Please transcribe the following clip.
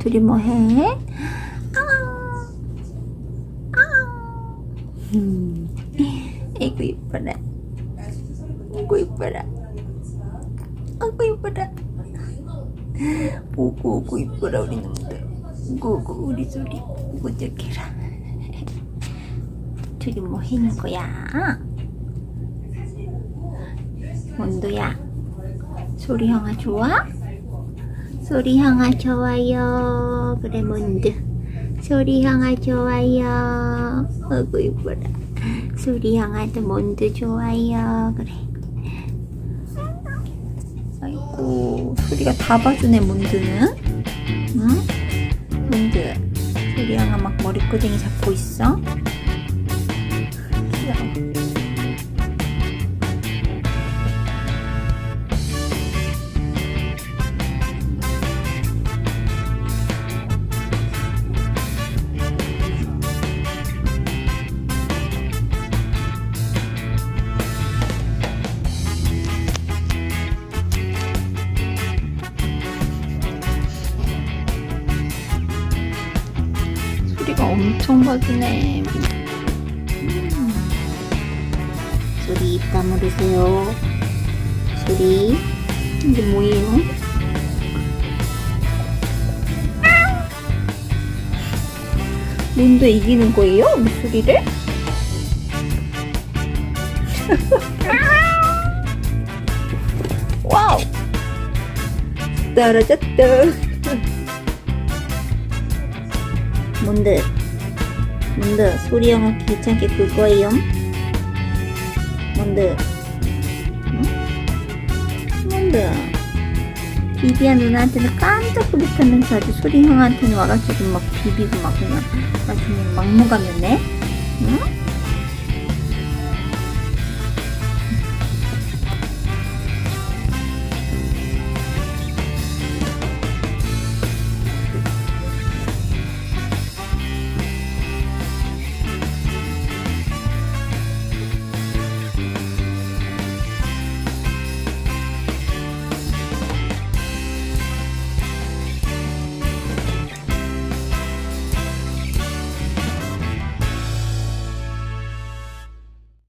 둘이 뭐해? 아, 아. 음, 아이고 이뻐라. 아이고 이뻐라. 아이고 이뻐라. 오고 오고 이뻐라 우리 놈들. 오고 오고 우리 소리. 오고 저기라. 둘이 뭐 하는 거야? 원도야. 소리 형아 좋아? 소리 형아 좋아요. 그래 몬드. 소리 형아 좋아요. 어구 이뻐라. 소리 형아도 몬드 좋아요. 그래. 아이고 소리가 다 봐주네 몬드는. 응? 몬드. 소리 형아 막 머리끄댕이 잡고 있어. 소리가 엄청. 음. 소리 입 다물으세요. 소리. 이게 뭐예요? 뭔데 이기는 거예요? 목소리를? 와우! 떨어졌다. 뭔데? 뭔데? 소리 영어 귀찮게 끌 거예요? 뭔데? 응? 뭔데? 비비야 누나한테는 깜짝도 못하면서 아주 소리 형한테는 와가지고 막 비비고 막 그냥 아주 막무가내네? 응?